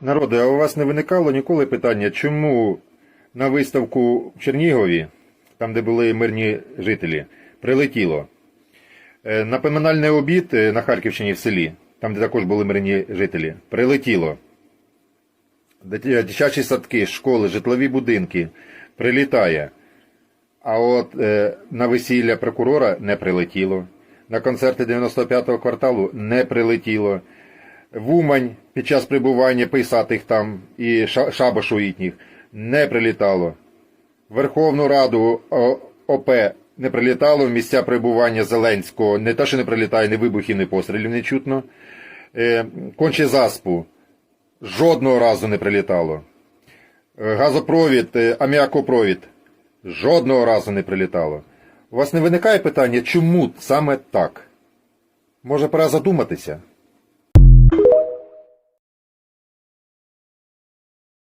Народи, а у вас не виникало ніколи питання, чому на виставку в Чернігові, там де були мирні жителі, прилетіло? Е, На поминальний обід е, на Харківщині в селі, там де також були мирні жителі, прилетіло. Дитячі садки, школи, житлові будинки прилітає. А от е, на весілля прокурора не прилетіло. На концерти 95-го кварталу не прилетіло. В Умань під час прибування писатих там і ша- шабашу їхніх не прилітало. Верховну Раду ОП не прилітало в місця прибування Зеленського. Не те, що не прилітає, ні вибухів, ні пострілів не чутно. Е, конче заспу жодного разу не прилітало. Е, Газопровід, е, аміакопровід жодного разу не прилітало. У вас не виникає питання, чому саме так? Може, пора задуматися?